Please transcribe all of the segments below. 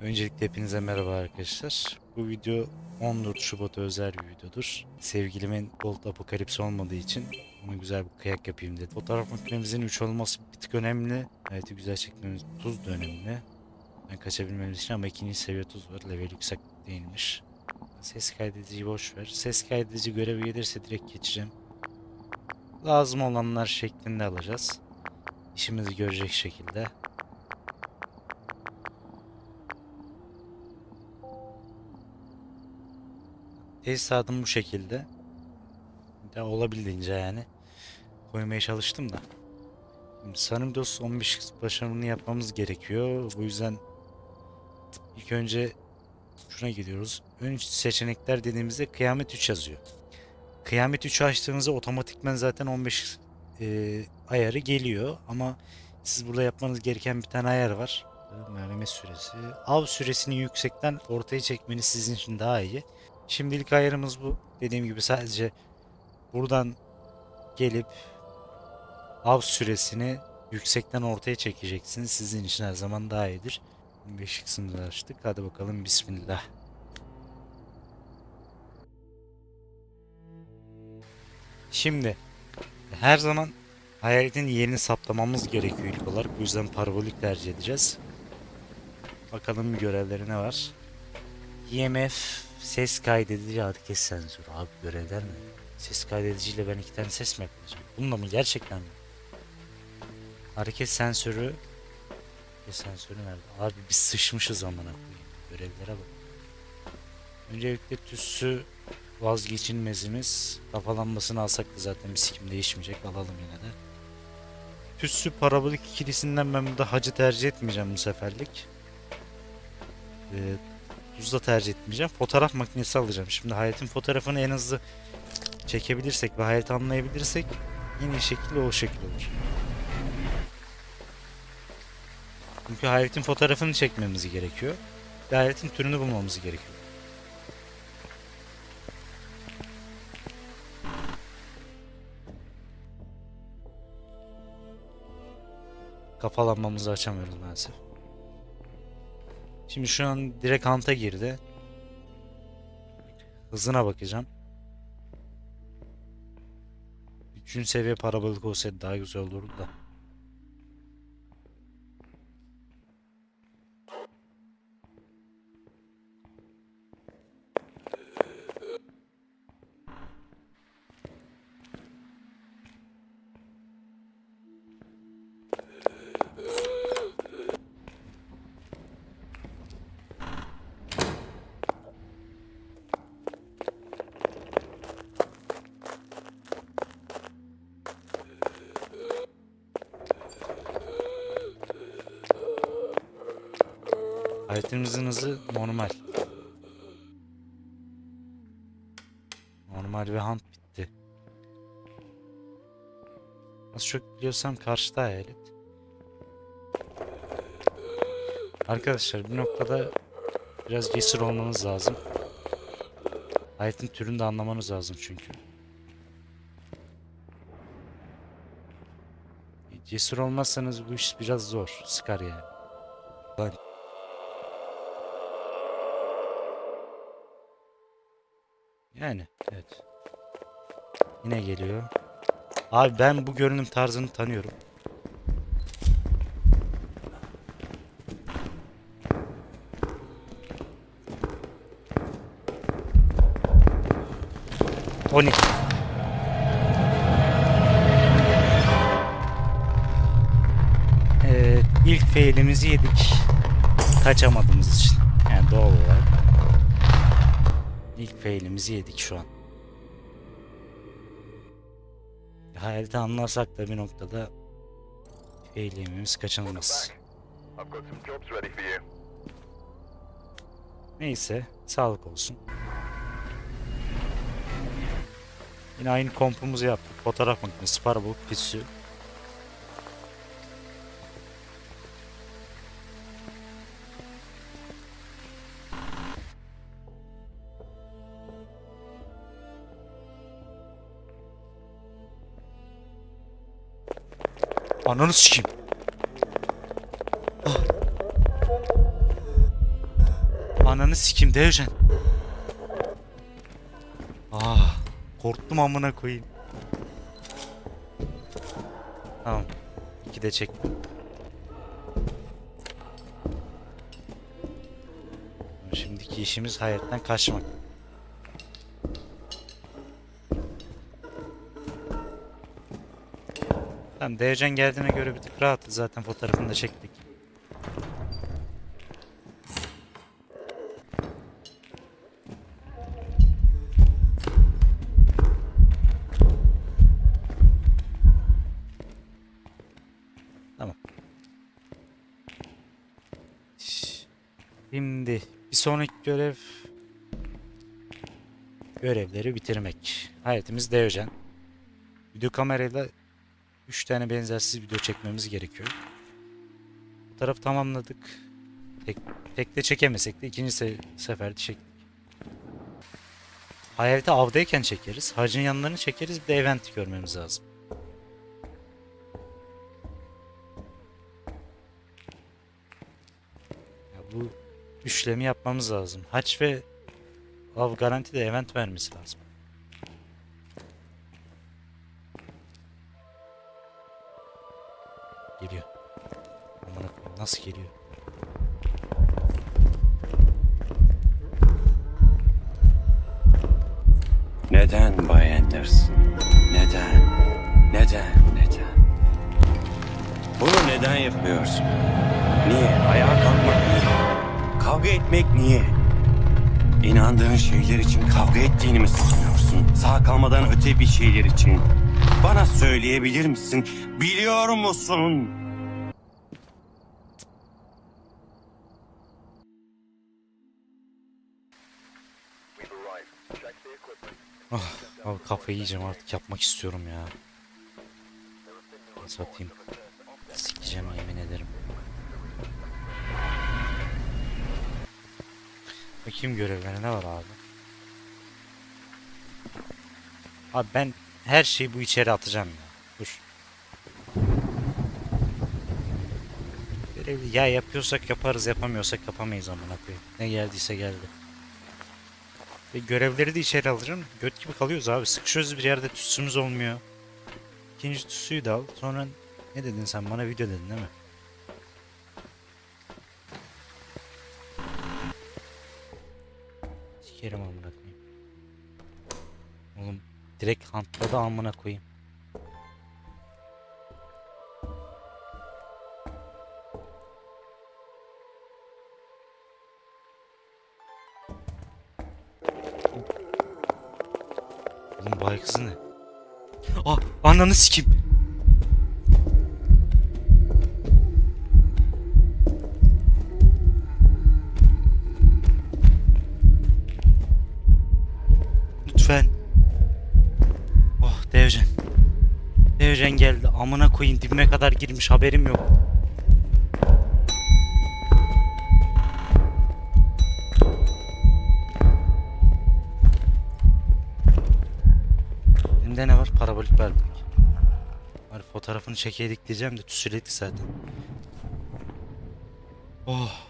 Öncelikle hepinize merhaba arkadaşlar. Bu video 14 Şubat özel bir videodur. Sevgilimin Gold Apokalips olmadığı için ona güzel bir kıyak yapayım dedim. Fotoğraf makinemizin 3 olması bir tık önemli. Evet güzel çekmemiz tuz da önemli. Yani kaçabilmemiz için ama ikinci seviye tuz var. Level yüksek değilmiş. Ses kaydediciyi boş ver. Ses kaydedici görevi gelirse direkt geçeceğim. Lazım olanlar şeklinde alacağız. İşimizi görecek şekilde. Tesisatım bu şekilde. Ya olabildiğince yani koymaya çalıştım da. Sanırım DOS 15 başarımını yapmamız gerekiyor. Bu yüzden ilk önce şuna gidiyoruz. Ön seçenekler dediğimizde Kıyamet 3 yazıyor. Kıyamet 3'ü açtığınızda otomatikmen zaten 15 e, ayarı geliyor ama siz burada yapmanız gereken bir tane ayar var. Merhamet süresi. Av süresini yüksekten ortaya çekmeniz sizin için daha iyi. Şimdilik ayarımız bu. Dediğim gibi sadece buradan gelip av süresini yüksekten ortaya çekeceksiniz. Sizin için her zaman daha iyidir. 5 kısmını açtık. Hadi bakalım bismillah. Şimdi her zaman hayaletin yerini saptamamız gerekiyor ilk olarak. Bu yüzden parabolik tercih edeceğiz. Bakalım görevleri ne var? IMF ses kaydedici hareket sensörü. Abi görevler mi? Ses kaydediciyle ben iki tane ses mi yapacağım? Bununla mı gerçekten mi? Hareket sensörü Hareket sensörü nerede? Abi biz sıçmışız amına koyayım. Görevlere bak. Öncelikle tüssü vazgeçilmezimiz. Kafa lambasını alsak da zaten bir sikim değişmeyecek. Alalım yine de. Tüssü parabolik ikilisinden ben burada hacı tercih etmeyeceğim bu seferlik. Ee, Tuz da tercih etmeyeceğim. Fotoğraf makinesi alacağım. Şimdi hayaletin fotoğrafını en hızlı çekebilirsek ve hayaleti anlayabilirsek en iyi şekilde o şekil olur. Çünkü hayaletin fotoğrafını çekmemiz gerekiyor. Ve hayaletin türünü bulmamız gerekiyor. Kafa lambamızı açamıyoruz maalesef. Şimdi şu an direkt hanta girdi. Hızına bakacağım. Üçüncü seviye parabolik olsaydı daha güzel olurdu da. Hayatımızın hızı normal. Normal ve hunt bitti. Az çok biliyorsam karşıda hayalet. Arkadaşlar bir noktada biraz cesur olmanız lazım. Hayatın türünü de anlamanız lazım çünkü. Cesur olmazsanız bu iş biraz zor. Sıkar yani. Yani evet. Yine geliyor. Abi ben bu görünüm tarzını tanıyorum. Oni. Evet, ilk failimizi yedik. Kaçamadığımız için. Yani doğal olarak. Failimizi yedik şu an. Hayaleti anlarsak da bir noktada fail yememiz kaçınılmaz. Neyse, sağlık olsun. Yine aynı kompumuzu yaptık. Fotoğraf makinesi, parabolik, püssü. Ananı sikeyim. Ah. Ananı sikim Devcan. Ah, korktum amına koyayım. Tamam. İki de çektim. Şimdiki işimiz hayattan kaçmak. Tamam Devcan geldiğine göre bir tık rahatız zaten fotoğrafını da çektik. Tamam. Şimdi bir sonraki görev görevleri bitirmek. Hayatımız Deojen. Video kamerayla 3 tane benzersiz video çekmemiz gerekiyor. Bu tarafı tamamladık. Tek, tek de çekemesek de ikinci se seferde çektik. Hayaleti avdayken çekeriz. Hacın yanlarını çekeriz. Bir de event görmemiz lazım. Ya bu üçlemi yapmamız lazım. Haç ve av garanti de event vermesi lazım. Nasıl geliyor? Neden Bay Anderson? Neden? Neden? Neden? Bunu neden yapıyorsun? Niye? Ayağa kalkmak niye? Kavga etmek niye? İnandığın şeyler için kavga ettiğini mi sanıyorsun? Sağ kalmadan öte bir şeyler için. Bana söyleyebilir misin? Biliyor musun? Ah, abi kafayı yiyeceğim artık yapmak istiyorum ya. Satayım. Sikeceğim yemin ederim. Bakayım görevlere ne var abi. Abi ben her şeyi bu içeri atacağım ya. Dur. Görevli ya yapıyorsak yaparız yapamıyorsak yapamayız amına koyayım. Ne geldiyse geldi. Ve görevleri de içeri alacağım. Göt gibi kalıyoruz abi. Sıkışıyoruz bir yerde tütsümüz olmuyor. İkinci tütsüyü de al. Sonra ne dedin sen bana video dedin değil mi? Sikerim amına koyayım. Oğlum direkt hantladı amına koyayım. Oğlum bay kızı ne? Ah ananı sikim. Lütfen. Oh Devcan. Devcan geldi. Amına koyayım dibime kadar girmiş haberim yok. Parabolik verdik. Hani fotoğrafını çekeydik diyeceğim de tüsüledik zaten. Oh.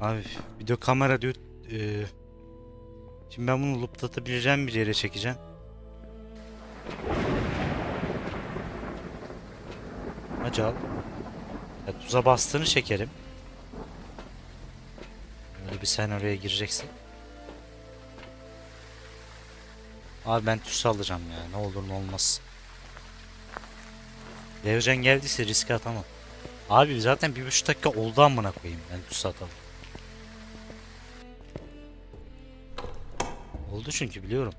Abi video kamera diyor. eee, şimdi ben bunu looplatabileceğim bir yere çekeceğim. Hacı al. Ya tuza bastığını çekerim. Böyle bir sen oraya gireceksin. Abi ben tüs alacağım ya. Ne olur ne olmaz. Devcan geldiyse riske atamam. Abi zaten bir buçuk dakika oldu amına koyayım. Ben tüs atalım. Oldu çünkü biliyorum.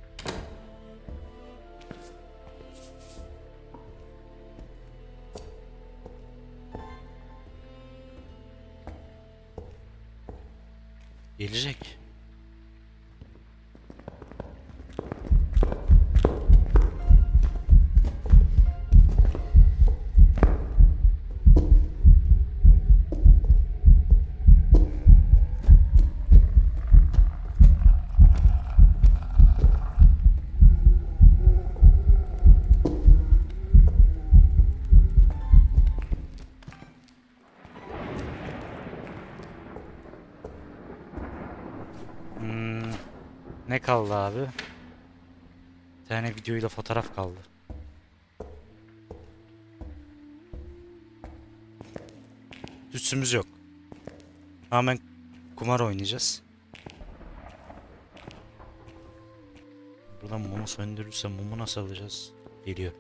Kaldı abi? Bir tane videoyla fotoğraf kaldı. Üstümüz yok. Hemen kumar oynayacağız. Buradan mumu söndürürse mumu nasıl alacağız? Geliyor.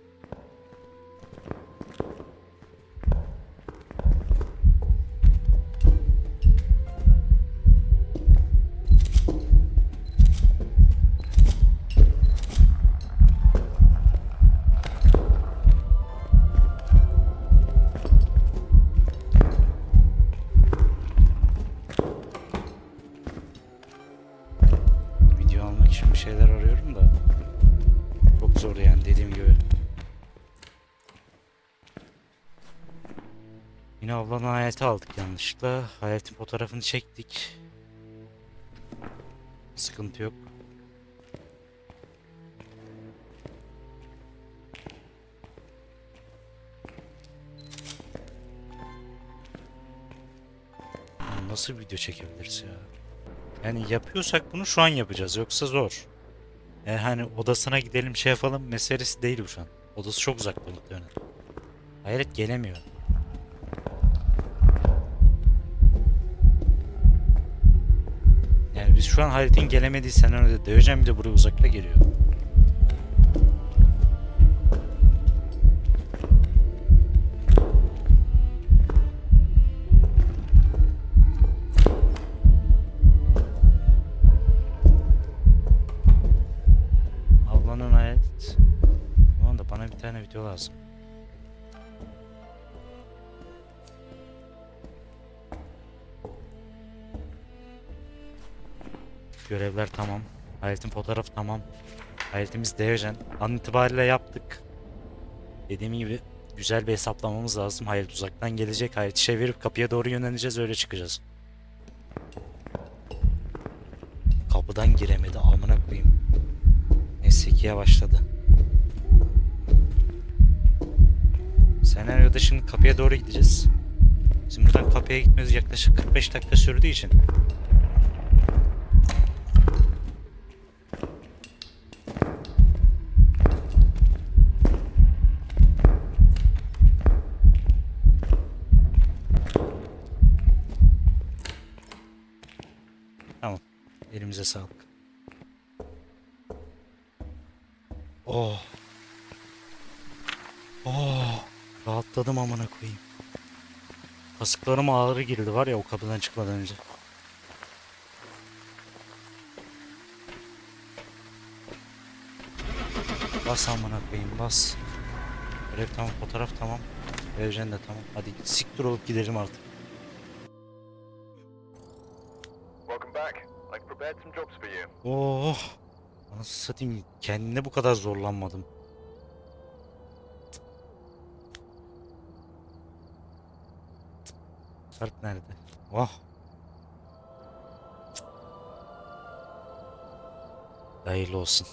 Yine ablanın hayaleti aldık yanlışlıkla. Hayaletin fotoğrafını çektik. Sıkıntı yok. Nasıl video çekebiliriz ya? Yani yapıyorsak bunu şu an yapacağız yoksa zor. Yani hani odasına gidelim şey yapalım meselesi değil bu şu an. Odası çok uzakta muhtemelen. Hayret gelemiyor. Yani biz şu an Hayret'in gelemediği senaryoda Döveceğim bir de buraya uzakta geliyor. Ablanın hayat. Tamam da bana bir tane video lazım. Görevler tamam. Hayaletin fotoğrafı tamam. Hayaletimiz Deojen. An itibariyle yaptık. Dediğim gibi güzel bir hesaplamamız lazım. Hayalet uzaktan gelecek. Hayaleti çevirip kapıya doğru yöneleceğiz öyle çıkacağız. Kapıdan giremedi amına koyayım. Neyse ikiye başladı. Senaryoda şimdi kapıya doğru gideceğiz. Bizim buradan kapıya gitmemiz yaklaşık 45 dakika sürdüğü için. Tamam. Elimize sağlık. Oh. Oh. Rahatladım amına koyayım. Kasıklarıma ağrı girdi var ya o kapıdan çıkmadan önce. Bas amına koyayım bas. Görev tamam fotoğraf tamam. Evjen de tamam. Hadi siktir olup gidelim artık. Oh. Nasıl satayım kendine bu kadar zorlanmadım. Kart nerede? Oh. Hayırlı olsun.